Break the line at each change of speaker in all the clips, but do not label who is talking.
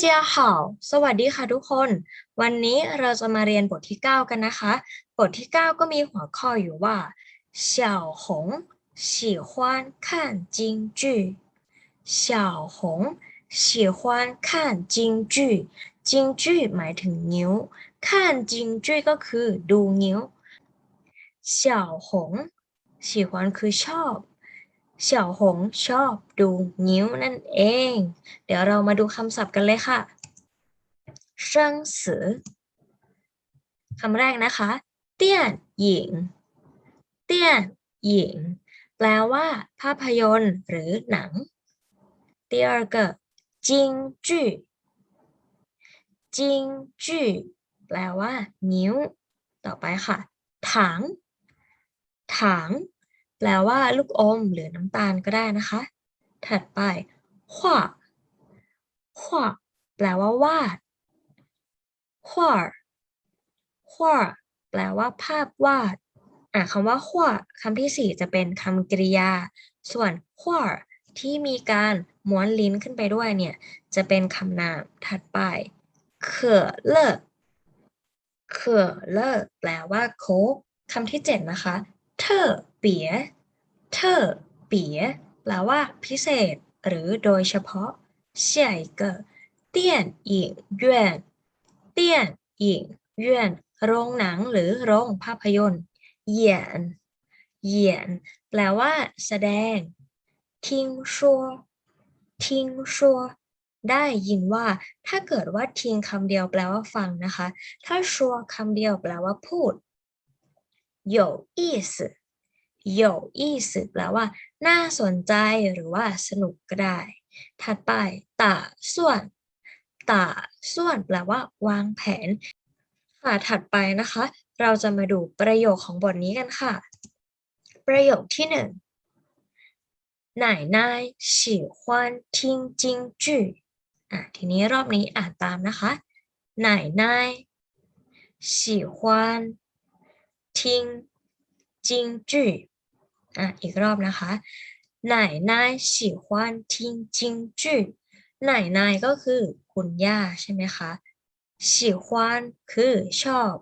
เจีย好สวัสดีค่ะทุกคน วันนี้เราจะมาเรียนบทที่ 9 กันนะคะ บทที่ 9 ก็มีหัวข้ออยู่ว่า小红喜欢看京剧小红喜欢看京剧京剧หมายถึงนิ้ว看京剧ก็คือดูนิ้ว小红喜欢คือชอบ เสี่ยวหงชอบดูนิ้วนั่นเอง เดี๋ยวเรามาดูคำศัพท์กันเลยค่ะเซิงสือคำแรกนะคะ เตี้ยนหญิง เตี้ยนหญิง แปลว่า ภาพยนตร์หรือหนัง第二个京剧京剧แปลว่า นิ้ว ต่อไปค่ะ ถัง ถัง แปลว่าลูกอมหรือน้ำตาลก็ได้นะคะ ถัดไปขวาขวาแปลว่าวาดขวาขวาแปลว่าภาพวาดอะคำว่าขวาคำที่สี่จะเป็นคำกริยา ส่วนขวาที่มีการม้วนลิ้นขึ้นไปด้วยเนี่ย จะเป็นคำนามถัดไปเขื่อเลิกเขื่อเลิกแปลว่าโคกคำที่เจ็ดนะคะ เธอ เปี๋ยเธอเปี๋ยแปลว่า พิเศษ หรือโดยเฉพาะ下一个电影院电影院โรงหนังหรือโรงภาพยนตร์เหยียนเหยียนแปลว่า แสดง听说听说ได้ยินว่า ถ้าเกิดว่าทิ้งคำเดียวแปลว่าฟังนะคะ ถ้าชัวคำเดียวแปลว่าพูด有意思 有意思แปลว่า น่าสนใจหรือว่า สนุกก็ได้ ถัดไปตาส่วนตาส่วนแปลว่า วางแผน ค่ะ ถัดไปนะคะ เราจะมาดูประโยคของบทนี้กันค่ะ ประโยคที่หนึ่ง奶奶喜欢听京剧อ่ะทีนี้รอบนี้อ่านตามนะคะ奶奶喜欢ทิ้งจิงจื้ ออ่ะอีกรอบนะคะ奶奶喜欢听京剧奶奶ก็คือ คุณย่าใช่ไหมคะ喜欢คือชอบ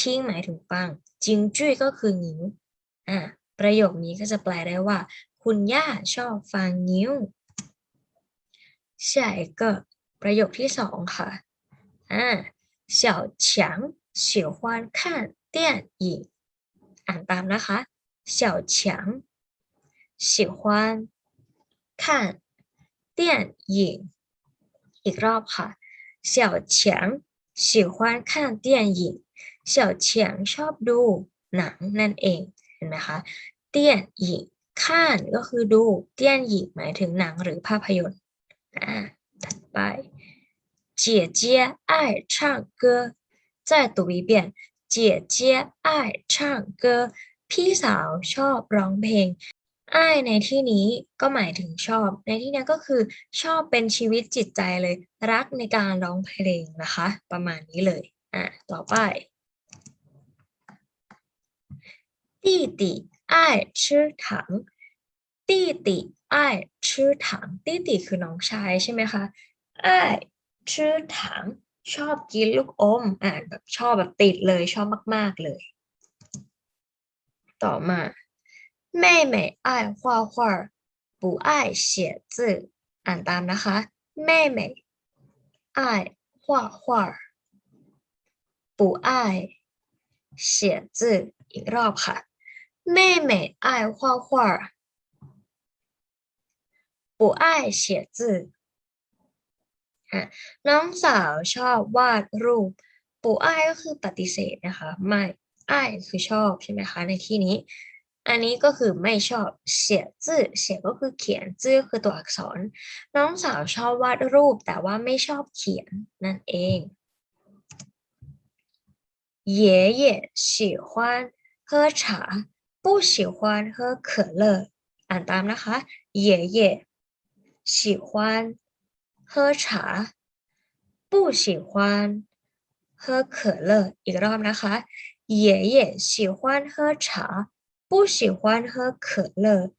ทิ้งหมายถึงฟังจิงจื้อก็คือนิ้วอ่ะประโยคนี้ก็จะแปลได้ว่า คุณย่าชอบฟังนิ้ว下一个ประโยคที่สองค่ะอ่า小强喜欢看电影อ่านตามนะคะ 小强喜欢看电影อีกรอบค่ะ小强喜欢看电影小强ชอบดูหนังนั่นเองเห็นไหมคะเตี้ยนหญิงข้านก็คือดูเตี้ยนหญิงหมายถึงหนังหรือภาพยนตร์อ่าถัดไป姐姐爱唱歌再读一遍เจี๋ยเจี้ ยอ้ายช่างเกอพี่สาวชอบร้องเพลงอ้ายในที่นี้ก็หมายถึงชอบ ในที่นี้ก็คือชอบเป็นชีวิตจิตใจเลย รักในการร้องเพลงนะคะ ประมาณนี้เลย อ่ะ ต่อไป弟弟爱吃糖弟弟爱吃糖弟弟คือน้องชายใช่ไหมคะ爱吃糖ชอบกินลูกอมอ่านแบบชอบแบบติดเลยชอบมาก ๆ เลย ต่อมา妹妹爱画画不爱写字อ่านตามนะคะ妹妹爱画画不爱写字อีกรอบค่ะ妹妹爱画画不爱写字น้องสาวชอบวาดรูป ปู่อ้ายก็คือปฏิเสธนะคะ ไม่ อ้ายคือชอบใช่ไหมคะ ในที่นี้ อันนี้ก็คือไม่ชอบเสียจื่อเสียก็คือเขียนจื่อคือตัวอักษร น้องสาวชอบวาดรูปแต่ว่าไม่ชอบเขียนนั่นเอง爷爷喜欢喝茶不喜欢喝可乐อ่านตามนะคะ爷爷喜欢喝茶不喜欢喝可乐อีกรอบนะคะ 爷爷喜欢喝茶不喜欢喝可乐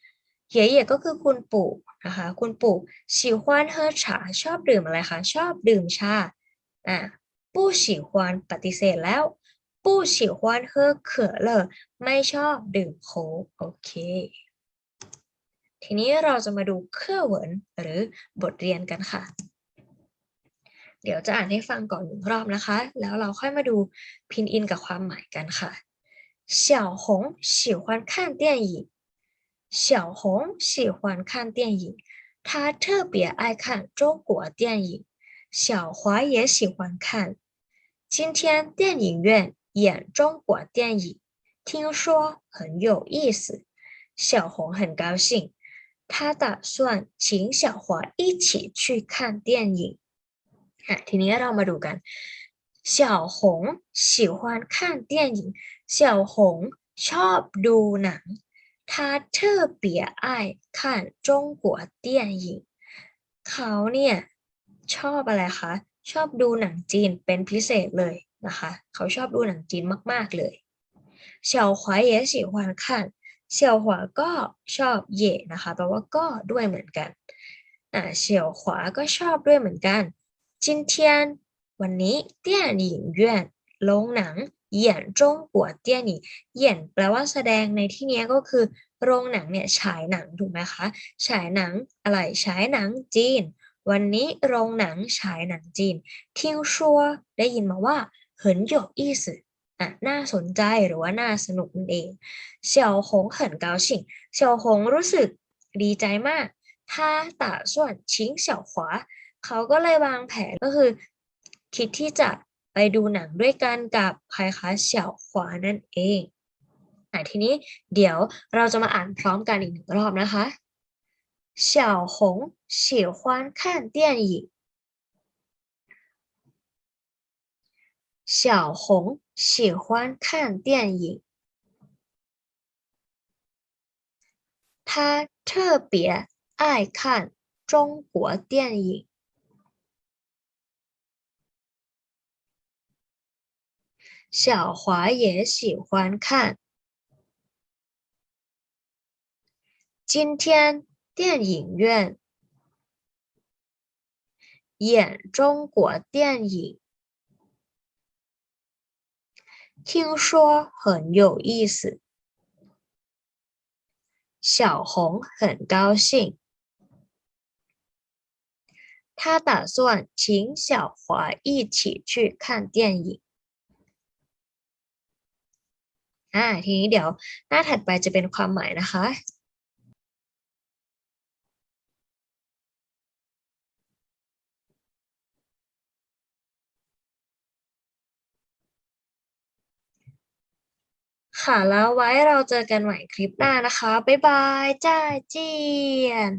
爷爷ก็คือคุณปู่ นะคะ คุณปู่喜欢喝茶ชอบดื่มอะไรคะ ชอบดื่มชาอ่ะผู้喜欢ปฏิเสธแล้วผู้喜欢喝可乐ไม่ชอบดื่มโค้กโอเค ทีนี้เราจะมาดูเครื่องเหวินหรือบทเรียนกันค่ะ เดี๋ยวจะอ่านให้ฟังก่อนหนึ่งรอบนะคะ แล้วเราค่อยมาดูพินอินกับความหมายกันค่ะ小红喜欢看电影小红喜欢看电影她特别爱看中国电影小华也喜欢看今天电影院演中国电影听说很有意思小红很高兴她打算请小华一起去看电影 ่ะทีนี้เรามาดูกันเสี่ยวหง喜欢看电影เสี่ยวหงชอบดูหนัง他特别爱看中国电影เขาเนี่ยชอบอะไรคะชอบดูหนังจีนเป็นพิเศษเลยนะคะเขาชอบดูหนังจีนมาก ๆ เลยเฉียวขวาเย่สีหวนขันเฉียวขวาก็ชอบเย่นะคะแปลว่าก็ด้วยเหมือนกันอ่าเฉียวขวาก็ชอบด้วยเหมือนกัน 今天วันนี้电影院โรงหนังเหยียนจงกัวเตี้ยนหนีเหยียนแปลว่าแสดงในที่นี้ก็คือ โรงหนังเนี่ยฉายหนังถูกไหมคะ ฉายหนังอะไรฉายหนังจีน วันนี้โรงหนังฉายหนังจีน听说ได้ยินมาว่า很有意思อ่ะน่าสนใจหรือว่าน่าสนุกนั่นเองเสี่ยวหง很高兴เสี่ยวหงรู้สึกดีใจมาก他打算请小华 เขาก็เลยวางแผนก็คือ คิดที่จะไปดูหนังด้วยกันกับใครคะเสี่ยวขวานั่นเองอ่ะทีนี้เดี๋ยวเราจะมาอ่านพร้อมกันอีกหนึ่งรอบนะคะ小红喜欢看电影小红喜欢看电影她特别爱看中国电影 小华也喜欢看。今天电影院演中国电影，听说很有意思。小红很高兴，他打算请小华一起去看电影。 อ่าทีนี้เดี๋ยวหน้าถัดไปจะเป็นความหมายนะคะค่ะแล้วไว้เราเจอกันใหม่คลิปหน้านะคะ บ๊ายบาย จ้าเจียน